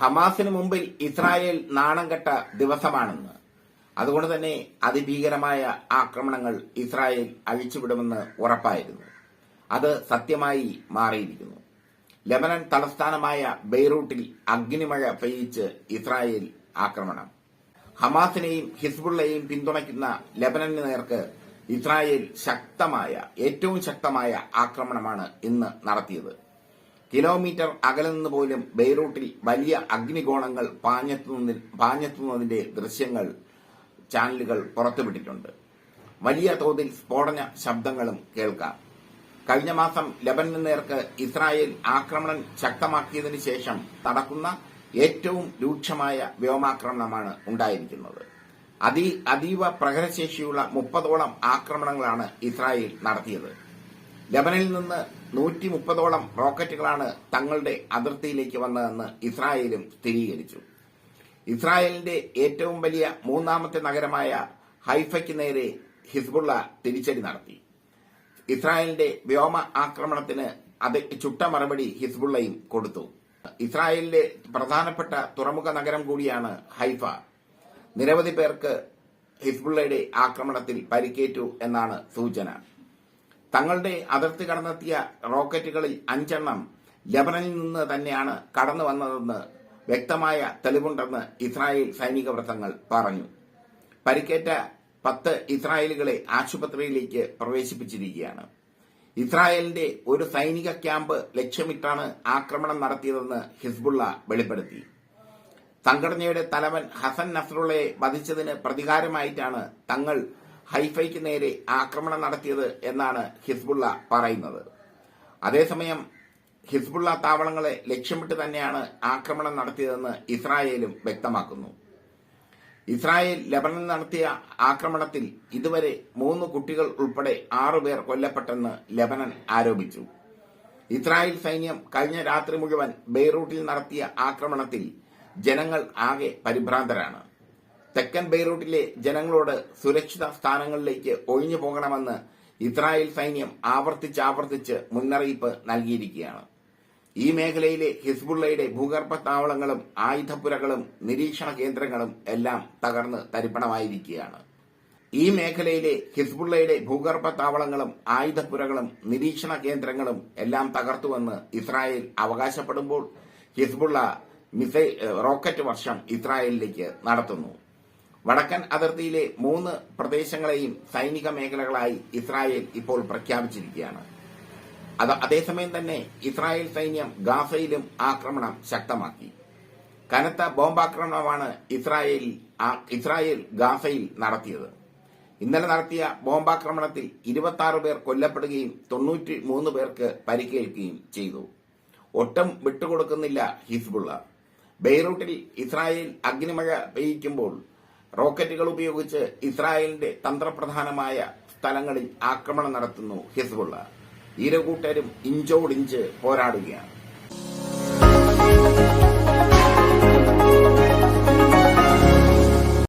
ഹമാസിന് മുമ്പിൽ ഇസ്രായേൽ നാണം കെട്ട ദിവസമാണെന്ന്. അതുകൊണ്ട് തന്നെ അതിഭീകരമായ ആക്രമണങ്ങൾ ഇസ്രായേൽ അഴിച്ചുവിടുമെന്ന് ഉറപ്പായിരുന്നു. അത് സത്യമായി മാറിയിരിക്കുന്നു. ലെബനൻ തലസ്ഥാനമായ ബെയ്റൂട്ടിൽ അഗ്നിമഴ പെയ്യിച്ച് ഇസ്രായേൽ ആക്രമണം. ഹമാസിനെയും ഹിസ്ബുള്ളയെയും പിന്തുണയ്ക്കുന്ന ലെബനന് നേർക്ക് ഇസ്രായേൽ ശക്തമായ ഏറ്റവും ശക്തമായ ആക്രമണമാണ് ഇന്ന് നടത്തിയത്. കിലോമീറ്റർ അകലെ നിന്ന് പോലും ബെയ്റൂട്ടിൽ വലിയ അഗ്നികോണങ്ങൾ പാഞ്ഞെത്തുന്നതി- പാഞ്ഞെത്തുന്നതിന്റെ ദൃശ്യങ്ങൾ ചാനലുകൾ പുറത്തുവിട്ടിട്ടുണ്ട്. വലിയ തോതിൽ സ്ഫോടന ശബ്ദങ്ങളും കേൾക്കാം. കഴിഞ്ഞ മാസം ലബനന് നേർക്ക് ഇസ്രായേൽ ആക്രമണം ശക്തമാക്കിയതിനു ശേഷം നടക്കുന്ന ഏറ്റവും രൂക്ഷമായ വ്യോമാക്രമണമാണ് ഉണ്ടായിരിക്കുന്നത്. അതി അതീവ പ്രഹരശേഷിയുള്ള മുപ്പതോളം ആക്രമണങ്ങളാണ് ഇസ്രായേൽ നടത്തിയത്. ലബനിൽ നിന്ന് നൂറ്റി മുപ്പതോളം റോക്കറ്റുകളാണ് തങ്ങളുടെ അതിർത്തിയിലേക്ക് വന്നതെന്ന് ഇസ്രായേലും സ്ഥിരീകരിച്ചു. ഇസ്രായേലിന്റെ ഏറ്റവും വലിയ മൂന്നാമത്തെ നഗരമായ ഹൈഫയ്ക്ക് നേരെ ഹിസ്ബുള്ള തിരിച്ചടി നടത്തി. ഇസ്രായേലിന്റെ വ്യോമ ആക്രമണത്തിന് അത് ചുട്ട മറുപടി ഹിസ്ബുള്ളയും കൊടുത്തു. ഇസ്രായേലിലെ പ്രധാനപ്പെട്ട തുറമുഖ നഗരം കൂടിയാണ് ഹൈഫ. നിരവധി പേർക്ക് ഹിസ്ബുള്ളയുടെ ആക്രമണത്തിൽ പരിക്കേറ്റു എന്നാണ് സൂചന. തങ്ങളുടെ അതിർത്തി കടന്നെത്തിയ റോക്കറ്റുകളിൽ അഞ്ചെണ്ണം ലബനനിൽ നിന്ന് തന്നെയാണ് കടന്നു വന്നതെന്ന് വ്യക്തമായ തെളിവുണ്ടെന്ന് ഇസ്രായേൽ സൈനിക വൃത്തങ്ങൾ പറഞ്ഞു. പരിക്കേറ്റ പത്ത് ഇസ്രായേലുകളെ ആശുപത്രിയിലേക്ക് പ്രവേശിപ്പിച്ചിരിക്കുകയാണ്. ഇസ്രായേലിന്റെ ഒരു സൈനിക ക്യാമ്പ് ലക്ഷ്യമിട്ടാണ് ആക്രമണം നടത്തിയതെന്ന് ഹിസ്ബുള്ള വെളിപ്പെടുത്തി. സംഘടനയുടെ തലവൻ ഹസൻ നസ്രുള്ളയെ വധിച്ചതിന് പ്രതികാരമായിട്ടാണ് തങ്ങൾ ഹൈഫയ്ക്ക് നേരെ ആക്രമണം നടത്തിയത് എന്നാണ് ഹിസ്ബുള്ള പറയുന്നത്. അതേസമയം ഹിസ്ബുള്ള താവളങ്ങളെ ലക്ഷ്യമിട്ട് തന്നെയാണ് ആക്രമണം നടത്തിയതെന്ന് ഇസ്രായേലും വ്യക്തമാക്കുന്നു. ഇസ്രായേൽ ലബനൻ നടത്തിയ ആക്രമണത്തിൽ ഇതുവരെ മൂന്ന് കുട്ടികൾ ഉൾപ്പെടെ ആറുപേർ കൊല്ലപ്പെട്ടെന്ന് ലബനൻ ആരോപിച്ചു. ഇസ്രായേൽ സൈന്യം കഴിഞ്ഞ രാത്രി മുഴുവൻ ബെയ്റൂട്ടിൽ നടത്തിയ ആക്രമണത്തിൽ ജനങ്ങൾ ആകെ പരിഭ്രാന്തരാണ്. തെക്കൻ ബെയ്റൂട്ടിലെ ജനങ്ങളോട് സുരക്ഷിത സ്ഥാനങ്ങളിലേക്ക് ഒഴിഞ്ഞു പോകണമെന്ന് ഇസ്രായേൽ സൈന്യം ആവർത്തിച്ചാവർത്തിച്ച് മുന്നറിയിപ്പ് നൽകിയിരിക്കുകയാണ്. ഈ മേഖലയിലെ ഹിസ്ബുള്ളയുടെ ഭൂഗർഭ താവളങ്ങളും ആയുധപ്പുരകളും നിരീക്ഷണ കേന്ദ്രങ്ങളും എല്ലാം തകർന്ന് തരിപ്പണമായിരിക്കുകയാണ്. ഈ മേഖലയിലെ ഹിസ്ബുള്ളയുടെ ഭൂഗർഭ താവളങ്ങളും ആയുധപ്പുരകളും നിരീക്ഷണ കേന്ദ്രങ്ങളും എല്ലാം തകർത്തുവെന്ന് ഇസ്രായേൽ അവകാശപ്പെടുമ്പോൾ ഹിസ്ബുള്ള മിസൈൽ റോക്കറ്റ് വർഷം ഇസ്രായേലിലേക്ക് നടത്തുന്നു. വടക്കൻ അതിർത്തിയിലെ മൂന്ന് പ്രദേശങ്ങളെയും സൈനിക മേഖലകളായി ഇസ്രായേൽ ഇപ്പോൾ പ്രഖ്യാപിച്ചിരിക്കുകയാണ്. അത് അതേസമയം തന്നെ ഇസ്രായേൽ സൈന്യം ഗാസയിലും ആക്രമണം ശക്തമാക്കി. കനത്ത ബോംബാക്രമണമാണ് ഇസ്രായേൽ ഇസ്രായേൽ ഗാസയിൽ നടത്തിയത്. ഇന്നലെ നടത്തിയ ബോംബാക്രമണത്തിൽ ഇരുപത്തി പേർ കൊല്ലപ്പെടുകയും തൊണ്ണൂറ്റി മൂന്ന് പേർക്ക് പരിക്കേൽക്കുകയും ചെയ്തു. ഒട്ടും വിട്ടുകൊടുക്കുന്നില്ല ഹിസ്ബുള്ള. ബെയ്റൂട്ടിൽ ഇസ്രായേൽ അഗ്നിമഴ പെയ്യിക്കുമ്പോൾ റോക്കറ്റുകൾ ഉപയോഗിച്ച് ഇസ്രായേലിന്റെ തന്ത്രപ്രധാനമായ സ്ഥലങ്ങളിൽ ആക്രമണം നടത്തുന്നു ഹിസ്ബുള്ള. ഇരകൂട്ടരും ഇഞ്ചോടിഞ്ച് പോരാടുകയാണ്.